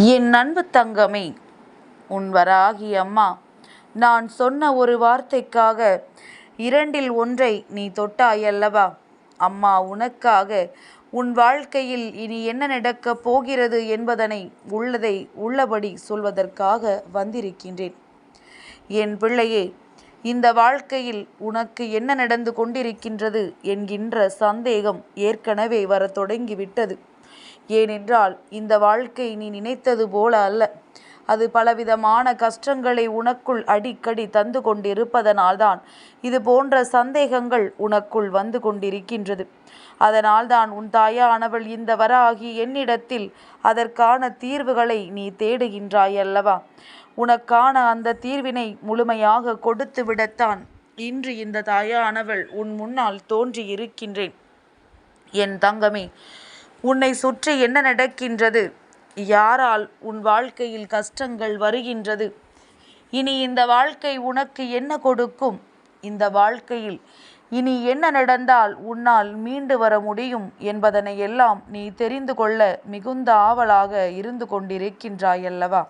என் அன்பு தங்கமே உன் வராகி அம்மா நான் சொன்ன ஒரு வார்த்தைக்காக இரண்டில் ஒன்றை நீ தொட்டாயல்லவா? அம்மா உனக்காக உன் வாழ்க்கையில் இனி என்ன நடக்கப் போகிறது என்பதனை உள்ளதை உள்ளபடி சொல்வதற்காக வந்திருக்கின்றேன். என் பிள்ளையே இந்த வாழ்க்கையில் உனக்கு என்ன நடந்து கொண்டிருக்கின்றது என்கின்ற சந்தேகம் ஏற்கனவே வரத் தொடங்கிவிட்டது. ஏனென்றால் இந்த வாழ்க்கை நீ நினைத்தது போல அல்ல. அது பலவிதமான கஷ்டங்களை உனக்குள் அடிக்கடி தந்து கொண்டிருப்பதனால்தான் இது போன்ற சந்தேகங்கள் உனக்குள் வந்து கொண்டிருக்கின்றது. அதனால்தான் உன் தாயானவள் இந்த வராகி என்னிடத்தில் அதற்கான தீர்வுகளை நீ தேடுகின்றாய் அல்லவா? உனக்கான அந்த தீர்வினை முழுமையாக கொடுத்து விடத்தான் இன்று இந்த தாயானவள் உன் முன்னால் தோன்றி இருக்கின்றேன் என் தங்கமே உன்னை சுற்றி என்ன நடக்கின்றது? யாரால் உன் வாழ்க்கையில் கஷ்டங்கள் வருகின்றது? இனி இந்த வாழ்க்கை உனக்கு என்ன கொடுக்கும்? இந்த வாழ்க்கையில் இனி என்ன நடந்தால் உன்னால் மீண்டு வர முடியும் என்பதனை எல்லாம் நீ தெரிந்து கொள்ள மிகுந்த ஆவலாக இருந்து கொண்டிருக்கின்றாயல்லவா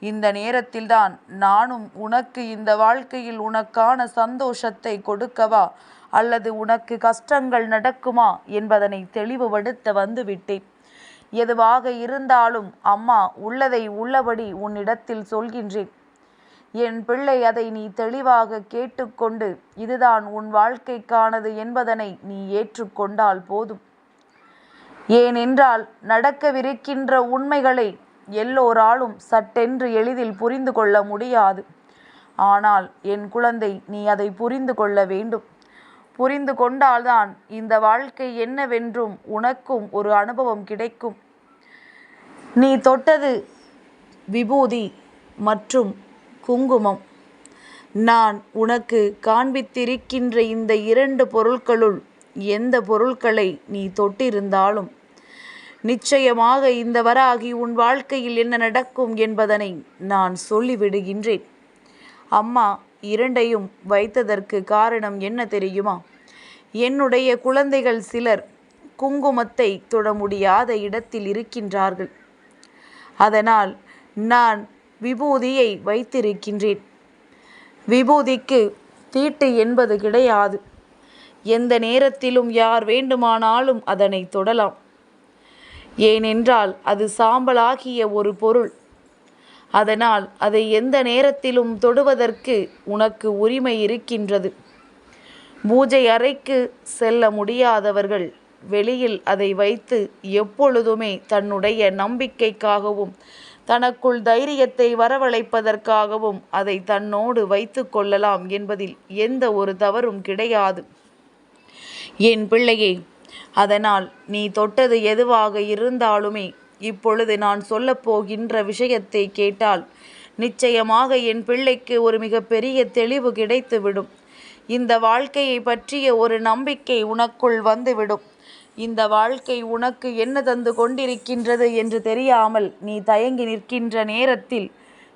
இந்த நேரத்தில்தான் நானும் உனக்கு இந்த வாழ்க்கையில் உனக்கான சந்தோஷத்தை கொடுக்கவா? அல்லது உனக்கு கஷ்டங்கள் நடக்குமா என்பதனை தெளிவுபடுத்த வந்துவிட்டேன். எதுவாக இருந்தாலும் அம்மா உள்ளதை உள்ளபடி உன்னிடத்தில் சொல்கின்றேன். என் பிள்ளை அதை நீ தெளிவாக கேட்டுக்கொண்டு இதுதான் உன் வாழ்க்கைக்கானது என்பதனை நீ ஏற்றுக்கொண்டால் போதும். ஏனென்றால் நடக்கவிருக்கின்ற உண்மைகளை எல்லோராலும் சட்டென்று எளிதில் புரிந்து கொள்ள முடியாது. ஆனால் என் குழந்தை நீ அதை புரிந்து கொள்ள வேண்டும். புரிந்து கொண்டால்தான் இந்த வாழ்க்கை என்னவென்றும் உனக்கும் ஒரு அனுபவம் கிடைக்கும். நீ தொட்டது விபூதி மற்றும் குங்குமம். நான் உனக்கு காண்பித்திருக்கின்ற இந்த இரண்டு பொருட்களுள் எந்த பொருட்களை நீ தொட்டிருந்தாலும் நிச்சயமாக இந்த வராகி உன் வாழ்க்கையில் என்ன நடக்கும் என்பதனை நான் சொல்லிவிடுகின்றேன். அம்மா இரண்டையும் வைத்ததற்கு காரணம் என்ன தெரியுமா? என்னுடைய குழந்தைகள் சிலர் குங்குமத்தை தொட முடியாத இடத்தில் இருக்கின்றார்கள். அதனால் நான் விபூதியை வைத்திருக்கின்றேன். விபூதிக்கு தீட்டு என்பது கிடையாது. எந்த நேரத்திலும் யார் வேண்டுமானாலும் அதனை தொடலாம். ஏனென்றால் அது சாம்பலாகிய ஒரு பொருள். அதனால் அதை எந்த நேரத்திலும் தொடுவதற்கு உனக்கு உரிமை இருக்கின்றது. பூஜை அறைக்கு செல்ல முடியாதவர்கள் வெளியில் அதை வைத்து எப்பொழுதுமே தன்னுடைய நம்பிக்கைக்காகவும் தனக்குள் தைரியத்தை வரவழைப்பதற்காகவும் அதை தன்னோடு வைத்து கொள்ளலாம் என்பதில் எந்த ஒரு தவறும் கிடையாது. என் பிள்ளையே அதனால் நீ தொட்டது எதுவாக இருந்தாலுமே இப்பொழுது நான் சொல்லப்போகின்ற விஷயத்தை கேட்டால் நிச்சயமாக என் பிள்ளைக்கு ஒரு மிகப்பெரிய தெளிவு கிடைத்துவிடும். இந்த வாழ்க்கையை பற்றிய ஒரு நம்பிக்கை உனக்குள் வந்துவிடும். இந்த வாழ்க்கை உனக்கு என்ன தந்து கொண்டிருக்கின்றது என்று தெரியாமல் நீ தயங்கி நிற்கின்ற நேரத்தில்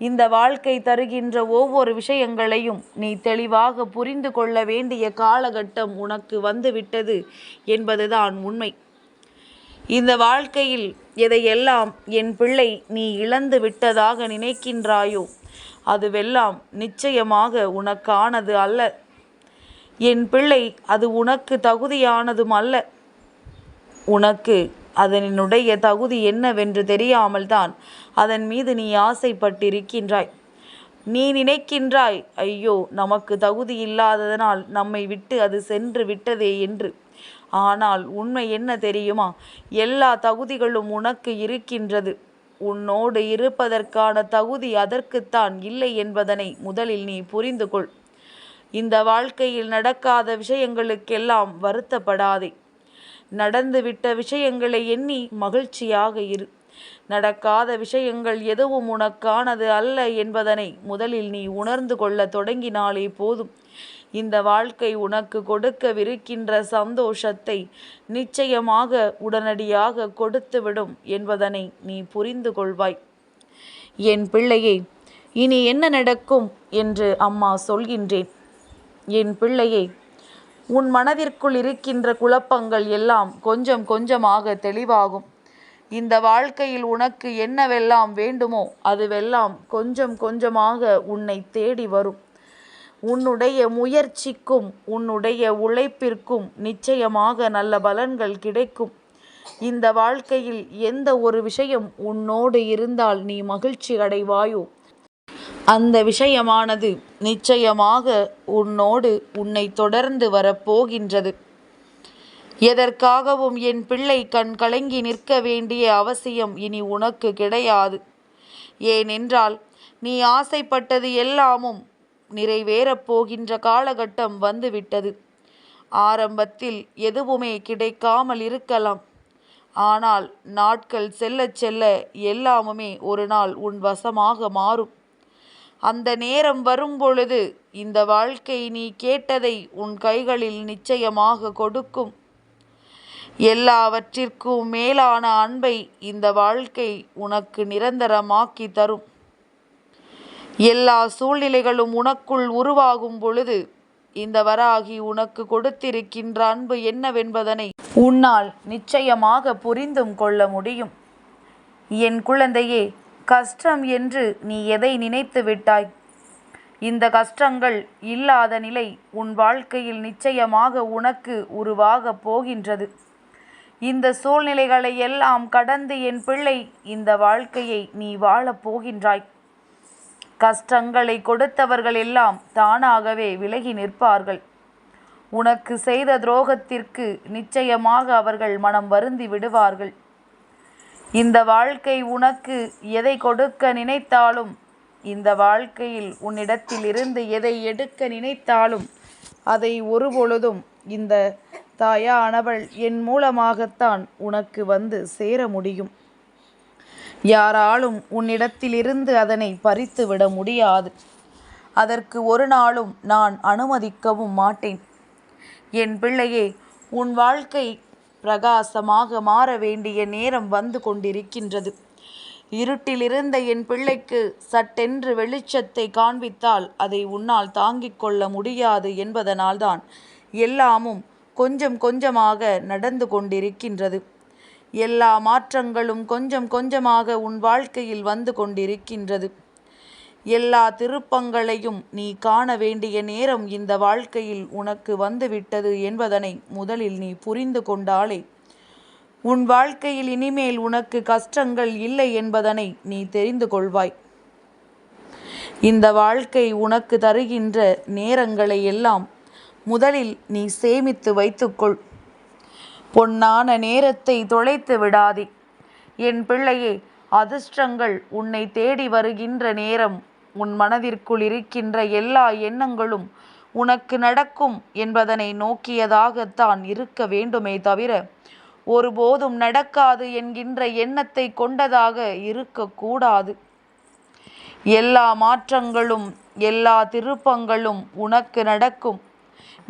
இந்த வாழ்க்கை தருகின்ற ஒவ்வொரு விஷயங்களையும் நீ தெளிவாக புரிந்து கொள்ள வேண்டிய காலகட்டம் உனக்கு வந்துவிட்டது என்பதுதான் உண்மை. இந்த வாழ்க்கையில் எதையெல்லாம் என் பிள்ளை நீ இழந்து விட்டதாக நினைக்கின்றாயோ அதுவெல்லாம் நிச்சயமாக உனக்கானது அல்ல. என் பிள்ளை அது உனக்கு தகுதியானதும் அல்ல. உனக்கு அதனுடைய தகுதி என்னவென்று தெரியாமல் தான் அதன் மீது நீ ஆசைப்பட்டிருக்கின்றாய். நீ நினைக்கின்றாய் ஐயோ நமக்கு தகுதி இல்லாததனால் நம்மை விட்டு அது சென்று விட்டதே என்று. ஆனால் உண்மை என்ன தெரியுமா? எல்லா தகுதிகளும் உனக்கு இருக்கின்றது. உன்னோடு இருப்பதற்கான தகுதி அதற்குத்தான் இல்லை என்பதனை முதலில் நீ புரிந்து கொள் இந்த வாழ்க்கையில் நடக்காத விஷயங்களுக்கெல்லாம் வருத்தப்படாதே. நடந்துவிட்ட விஷயங்களை எண்ணி மகிழ்ச்சியாக இரு. நடக்காத விஷயங்கள் எதுவும் உனக்கானது அல்ல என்பதனை முதலில் நீ உணர்ந்து கொள்ள தொடங்கினாலே போதும். இந்த வாழ்க்கை உனக்கு கொடுக்கவிருக்கின்ற சந்தோஷத்தை நிச்சயமாக உடனடியாக கொடுத்துவிடும் என்பதனை நீ புரிந்து கொள்வாய். என் பிள்ளையே இனி என்ன நடக்கும் என்று அம்மா சொல்கின்றேன். என் பிள்ளையே உன் மனதிற்குள் இருக்கின்ற குழப்பங்கள் எல்லாம் கொஞ்சம் கொஞ்சமாக தெளிவாகும். இந்த வாழ்க்கையில் உனக்கு என்னவெல்லாம் வேண்டுமோ அதுவெல்லாம் கொஞ்சம் கொஞ்சமாக உன்னை தேடி வரும். உன்னுடைய முயற்சிக்கும் உன்னுடைய உழைப்பிற்கும் நிச்சயமாக நல்ல பலன்கள் கிடைக்கும். இந்த வாழ்க்கையில் எந்த ஒரு விஷயம் உன்னோடு இருந்தால் நீ மகிழ்ச்சி அடைவாயோ? அந்த விஷயமானது நிச்சயமாக உன்னோடு உன்னை தொடர்ந்து வரப்போகின்றது. எதற்காகவும் என் பிள்ளை கண் கலங்கி நிற்க வேண்டிய அவசியம் இனி உனக்கு கிடையாது. ஏனென்றால் நீ ஆசைப்பட்டது எல்லாமும் நிறைவேறப் போகின்ற காலகட்டம் வந்துவிட்டது. ஆரம்பத்தில் எதுவுமே கிடைக்காமல் இருக்கலாம். ஆனால் நாட்கள் செல்லச் செல்ல எல்லாமுமே ஒரு நாள் உன் வசமாக மாறும். அந்த நேரம் வரும்பொழுது இந்த வாழ்க்கை நீ கேட்டதை உன் கைகளில் நிச்சயமாக கொடுக்கும். எல்லாவற்றிற்கும் மேலான அன்பை இந்த வாழ்க்கை உனக்கு நிரந்தரமாக்கி தரும். எல்லா சூழ்நிலைகளும் உனக்குள் உருவாகும் பொழுது இந்த வராகி உனக்கு கொடுத்திருக்கின்ற அன்பு என்னவென்பதனை உன்னால் நிச்சயமாக புரிந்தும் கொள்ள முடியும். என் குழந்தையே கஷ்டம் என்று நீ எதை நினைத்து விட்டாய்? இந்த கஷ்டங்கள் இல்லாத நிலை உன் வாழ்க்கையில் நிச்சயமாக உனக்கு உருவாகப் போகின்றது. இந்த சூழ்நிலைகளை எல்லாம் கடந்து என் பிள்ளை இந்த வாழ்க்கையை நீ வாழப் போகின்றாய். கஷ்டங்களை கொடுத்தவர்கள் எல்லாம் தானாகவே விலகி நிற்பார்கள். உனக்கு செய்த துரோகத்திற்கு நிச்சயமாக அவர்கள் மனம் வருந்தி விடுவார்கள். இந்த வாழ்க்கை உனக்கு எதை கொடுக்க நினைத்தாலும் இந்த வாழ்க்கையில் உன்னிடத்தில் இருந்து எதை எடுக்க நினைத்தாலும் அதை ஒருபொழுதும் இந்த தாயானவள் என் மூலமாகத்தான் உனக்கு வந்து சேர முடியும். யாராலும் உன்னிடத்திலிருந்து அதனை பறித்து விட முடியாது. அதற்கு ஒரு நாளும் நான் அனுமதிக்கவும் மாட்டேன். என் பிள்ளையே உன் வாழ்க்கை பிரகாசமாக மாற வேண்டிய நேரம் வந்து கொண்டிருக்கின்றது. இருட்டிலிருந்த என் பிள்ளைக்கு சட்டென்று வெளிச்சத்தை காண்பித்தால் அதை உன்னால் தாங்கிக் கொள்ள முடியாது என்பதனால்தான் எல்லாமும் கொஞ்சம் கொஞ்சமாக நடந்து கொண்டிருக்கின்றது. எல்லா மாற்றங்களும் கொஞ்சம் கொஞ்சமாக உன் வாழ்க்கையில் வந்து கொண்டிருக்கின்றது. எல்லா திருப்பங்களையும் நீ காண வேண்டிய நேரம் இந்த வாழ்க்கையில் உனக்கு வந்துவிட்டது என்பதனை முதலில் நீ புரிந்து கொண்டாலே. உன் வாழ்க்கையில் இனிமேல் உனக்கு கஷ்டங்கள் இல்லை என்பதனை நீ தெரிந்து கொள்வாய். இந்த வாழ்க்கை உனக்கு தருகின்ற நேரங்களை எல்லாம் முதலில் நீ சேமித்து வைத்துக்கொள். பொன்னான நேரத்தை தொலைத்து விடாதே. என் பிள்ளையே அதிர்ஷ்டங்கள் உன்னை தேடி வருகின்ற நேரம் உன் மனதிற்குள் இருக்கின்ற எல்லா எண்ணங்களும் உனக்கு நடக்கும் என்பதனை நோக்கியதாகத்தான் இருக்க வேண்டுமே தவிர ஒருபோதும் நடக்காது என்கின்ற எண்ணத்தை கொண்டதாக இருக்கக்கூடாது எல்லா மாற்றங்களும் எல்லா திருப்பங்களும் உனக்கு நடக்கும்.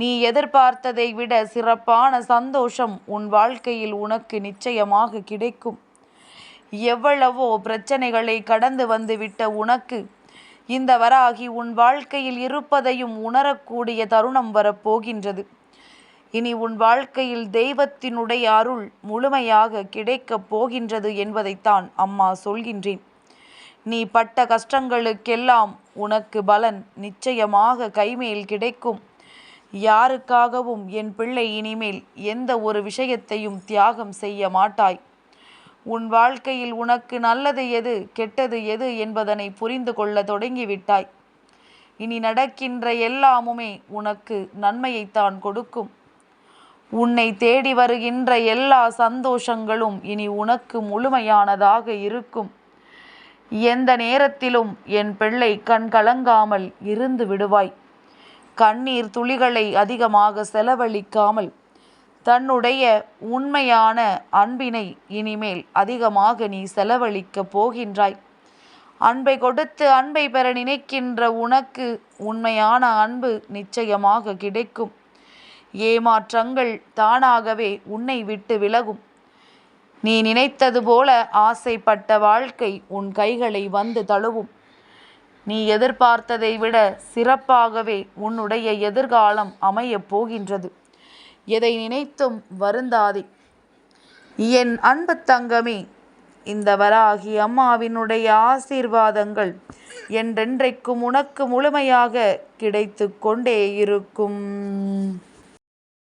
நீ எதிர்பார்த்ததை விட சிறப்பான சந்தோஷம் உன் வாழ்க்கையில் உனக்கு நிச்சயமாக கிடைக்கும். எவ்வளவோ பிரச்சனைகளை கடந்து வந்துவிட்ட உனக்கு இந்த வராகி உன் வாழ்க்கையில் இருப்பதையும் உணரக்கூடிய தருணம் வரப்போகின்றது. இனி உன் வாழ்க்கையில் தெய்வத்தினுடைய அருள் முழுமையாக கிடைக்கப் போகின்றது என்பதைத்தான் அம்மா சொல்கின்றேன். நீ பட்ட கஷ்டங்களுக்கெல்லாம் உனக்கு பலன் நிச்சயமாக கைமேல் கிடைக்கும். யாருக்காகவும் என் பிள்ளை இனிமேல் எந்த ஒரு விஷயத்தையும் தியாகம் செய்ய மாட்டாய். உன் வாழ்க்கையில் உனக்கு நல்லது எது கெட்டது எது என்பதனை புரிந்து கொள்ள தொடங்கிவிட்டாய். இனி நடக்கின்ற எல்லாமுமே உனக்கு நன்மையைத்தான் கொடுக்கும். உன்னை தேடி வருகின்ற எல்லா சந்தோஷங்களும் இனி உனக்கு முழுமையானதாக இருக்கும். எந்த நேரத்திலும் என் பிள்ளை கண் கலங்காமல் இருந்து விடுவாய். கண்ணீர் துளிகளை அதிகமாக செலவழிக்காமல் தன்னுடைய உண்மையான அன்பினை இனிமேல் அதிகமாக நீ செலவழிக்கப் போகின்றாய். அன்பை கொடுத்து அன்பை பெற நினைக்கின்ற உனக்கு உண்மையான அன்பு நிச்சயமாக கிடைக்கும். ஏமாற்றங்கள் தானாகவே உன்னை விட்டு விலகும். நீ நினைத்தது போல ஆசைப்பட்ட வாழ்க்கை உன் கைகளை வந்து தழுவும். நீ எதிர்பார்த்ததை விட சிறப்பாகவே உன்னுடைய எதிர்காலம் அமையப் போகின்றது. எதை நினைத்தும் வருந்தாதே. என் அன்பு தங்கமே இந்த வராகி அம்மாவினுடைய ஆசீர்வாதங்கள் என்றென்றைக்கும் உனக்கு முழுமையாக கிடைத்து கொண்டே இருக்கும்.